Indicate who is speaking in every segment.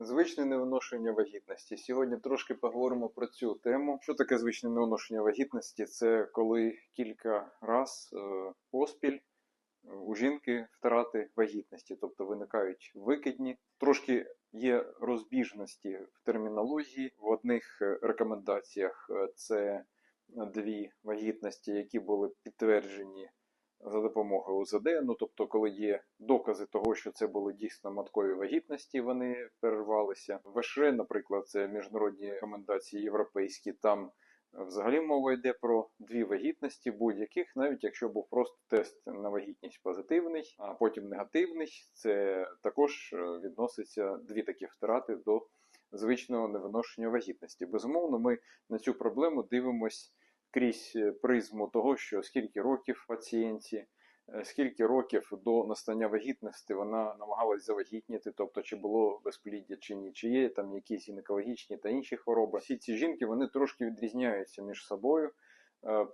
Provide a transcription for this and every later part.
Speaker 1: Звичне невиношення вагітності. Сьогодні трошки поговоримо про цю тему. Що таке звичне невиношення вагітності? Це коли кілька раз е, поспіль е, у жінки втрати вагітності, тобто виникають викидні. Трошки є розбіжності в термінології. В одних е, рекомендаціях це дві вагітності, які були підтверджені за допомогою УЗД. Ну тобто, коли є докази того, що це були дійсно маткові вагітності, вони перервалися. В ШР, наприклад, це міжнародні рекомендації європейські. Там взагалі мова йде про дві вагітності, будь-яких, навіть якщо був просто тест на вагітність позитивний, а потім негативний, це також е, відноситься дві такі втрати до звичного невиношення вагітності. Безумовно, ми на цю проблему дивимось крізь е, призму того, що скільки років пацієнті, е, скільки років до настання вагітності вона намагалась завагітніти, тобто чи було безпліддя чи ні, чи є там якісь гінекологічні та інші хвороби. Всі ці жінки вони трошки відрізняються між собою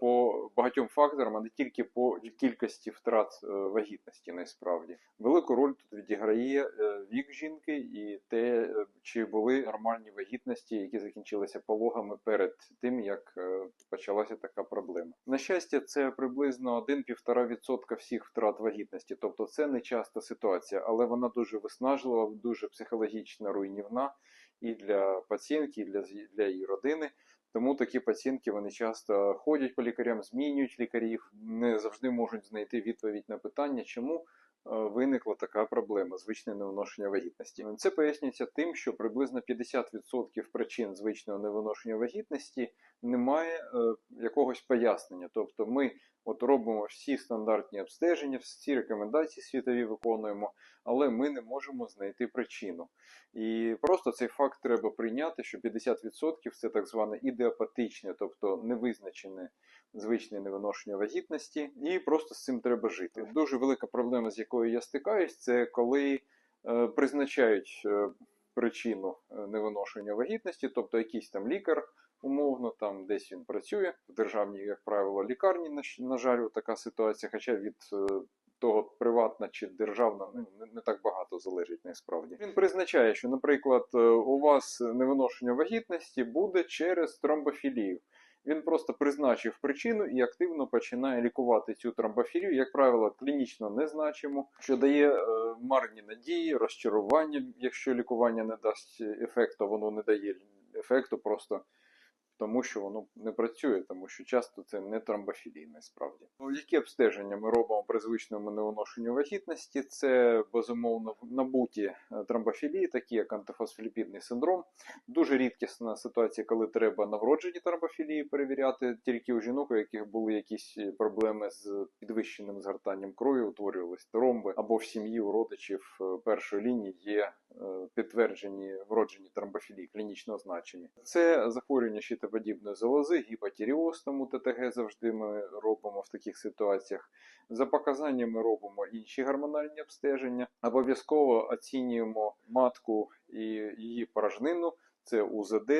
Speaker 1: по багатьом факторам, а не тільки по кількості втрат е, вагітності. Насправді велику роль тут відіграє е, вік жінки і те, е, чи були нормальні вагітності, які закінчилися пологами перед тим, як е, почалася така проблема. На щастя, це приблизно 1-1,5% всіх втрат вагітності, тобто це не часта ситуація, але вона дуже виснажлива, дуже психологічно руйнівна і для пацієнтки, і для, для її родини. Тому такі пацієнтки вони часто ходять по лікарям, змінюють лікарів, не завжди можуть знайти відповідь на питання, чому виникла така проблема звичне невиношення вагітності. Це пояснюється тим, що приблизно 50% причин звичного невиношення вагітності немає е, якогось пояснення. Тобто ми от робимо всі стандартні обстеження, всі рекомендації світові виконуємо, але ми не можемо знайти причину. І просто цей факт треба прийняти, що 50% це так зване ідеопатичне, тобто невизначене звичне невиношення вагітності, і просто з цим треба жити. Дуже велика проблема, з якою я стикаюсь, це коли е, призначають е, причину е, невиношення вагітності, тобто якийсь там лікар. Умовно, там десь він працює в державній, як правило, лікарні. На, жаль, така ситуація. Хоча від того, приватна чи державна, ну, не, не так багато залежить насправді. Він призначає, що, наприклад, у вас невиношення вагітності буде через тромбофілію. Він просто призначив причину і активно починає лікувати цю тромбофілію, як правило, клінічно незначимо, що дає е, марні надії, розчарування, якщо лікування не дасть ефекту, воно не дає ефекту просто тому, що воно не працює, тому що часто це не тромбофілія насправді. Ну, Які обстеження ми робимо при звичному невиношенню вагітності? Це безумовно набуті е, тромбофілії, такі як антифосфоліпідний синдром. Дуже рідкісна ситуація, коли треба на вродженні тромбофілії перевіряти тільки у жінок, у яких були якісь проблеми з підвищеним згортанням крові, утворювалися тромби, або в сім'ї у родичів е, першої лінії є підтверджені вроджені тромбофілії, клінічно значені. Це захворювання щитоподібної залози, гіпотіріоз, тому ТТГ завжди ми робимо в таких ситуаціях. За показаннями робимо інші гормональні обстеження. Обов'язково оцінюємо матку і її порожнину. Це УЗД,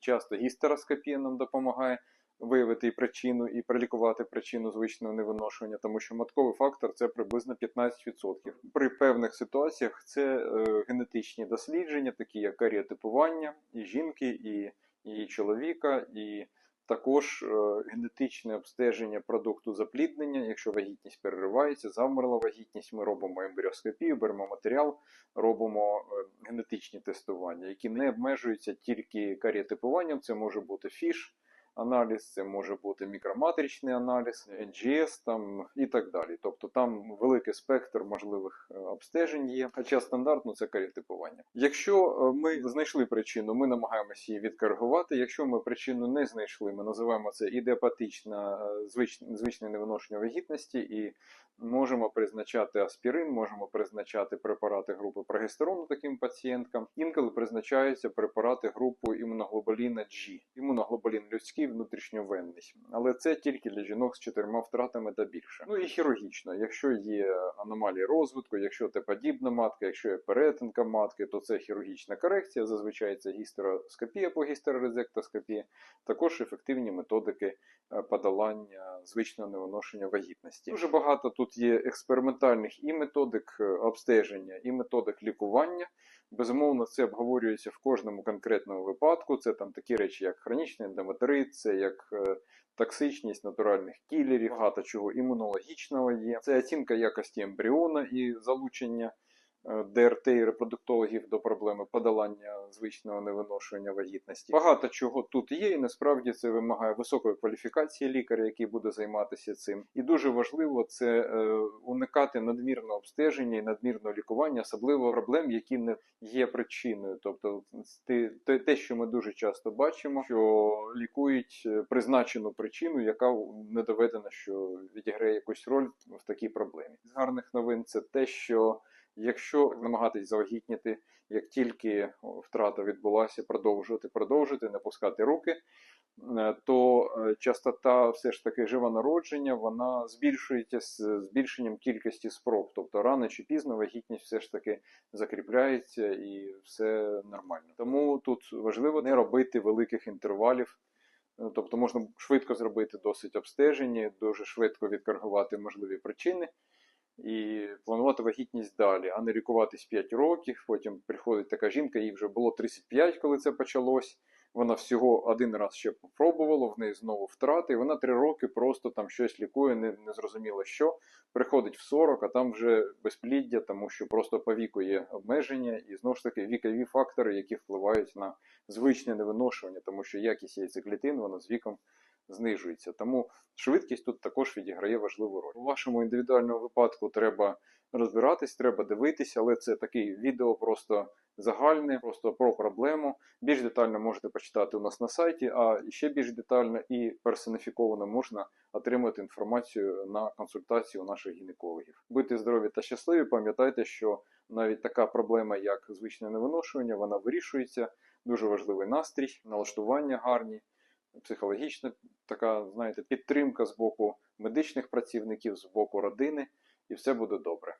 Speaker 1: часто гістероскопія нам допомагає виявити причину і пролікувати причину звичного невиношення, тому що матковий фактор це приблизно 15%. При певних ситуаціях це е, генетичні дослідження, такі як каріотипування і жінки, і її чоловіка, і також е, генетичне обстеження продукту запліднення. Якщо вагітність переривається, завмерла вагітність, ми робимо ембріоскопію, беремо матеріал, робимо е, генетичні тестування, які не обмежуються тільки каріотипуванням. Це може бути фіш. Аналіз, це може бути мікроматричний аналіз, NGS там і так далі. Тобто там великий спектр можливих е, обстежень є, хоча стандартно це каріотипування. Якщо е, ми знайшли причину, ми намагаємося її відкоригувати. Якщо ми причину не знайшли, ми називаємо це ідеопатичне звичне, звичне невиношення вагітності і можемо призначати аспірин, можемо призначати препарати групи прогестерону таким пацієнткам. Інколи призначаються препарати групи імуноглобуліна G. Імуноглобулін людський внутрішньовенний. Але це тільки для жінок з чотирма втратами та більше. Ну і хірургічно, якщо є аномалії розвитку, якщо це подібна матка, якщо є перетинка матки, то це хірургічна корекція. Зазвичай це гістероскопія або гістерорезектоскопія, також ефективні методики е, подолання звичного невиношення вагітності. Дуже багато тут тут є експериментальних і методик е, обстеження, і методик лікування. Безумовно, це обговорюється в кожному конкретному випадку. Це там такі речі, як хронічний ендометрит, це як е, токсичність натуральних кілерів, багато чого імунологічного є. Це оцінка якості ембріона і залучення ДРТ і репродуктологів до проблеми подолання звичного невиношування вагітності. Багато чого тут є, і насправді це вимагає високої кваліфікації лікаря, який буде займатися цим. І дуже важливо це е, уникати надмірного обстеження і надмірного лікування, особливо проблем, які не є причиною. Тобто, те, що ми дуже часто бачимо, що лікують е, призначену причину, яка не доведена, що відіграє якусь роль в такій проблемі. З гарних новин це те, що якщо намагатись завагітніти, як тільки втрата відбулася, продовжувати, продовжувати, не пускати руки, е, то е, частота все ж таки живонародження вона збільшується з збільшенням кількості спроб. Тобто рано чи пізно вагітність все ж таки закріпляється і все нормально. Тому тут важливо не робити великих інтервалів. Е, Тобто можна швидко зробити досить обстеження, дуже швидко відкоригувати можливі причини і планувати вагітність далі, а не лікуватись 5 років. Потім приходить така жінка, їй вже було 35, коли це почалось. Вона всього один раз ще попробувала, в неї знову втрати, і вона три роки просто там щось лікує, не, не зрозуміло що. Приходить в 40, а там вже безпліддя, тому що просто по віку є обмеження, і знову ж таки вікові фактори, які впливають на звичне невиношування, тому що якість яйцеклітин вона з віком знижується. Тому швидкість тут також відіграє важливу роль. У вашому індивідуальному випадку треба розбиратись, треба дивитися, але це такий відео просто загальне, просто про проблему. Більш детально можете почитати у нас на сайті, а ще більш детально і персоніфіковано можна отримати інформацію на консультації у наших гінекологів. Будьте здорові та щасливі, пам'ятайте, що навіть така проблема, як звичне невиношування, вона вирішується. Дуже важливий настрій, налаштування гарні, психологічна така, знаєте, підтримка з боку медичних працівників, з боку родини, і все буде добре.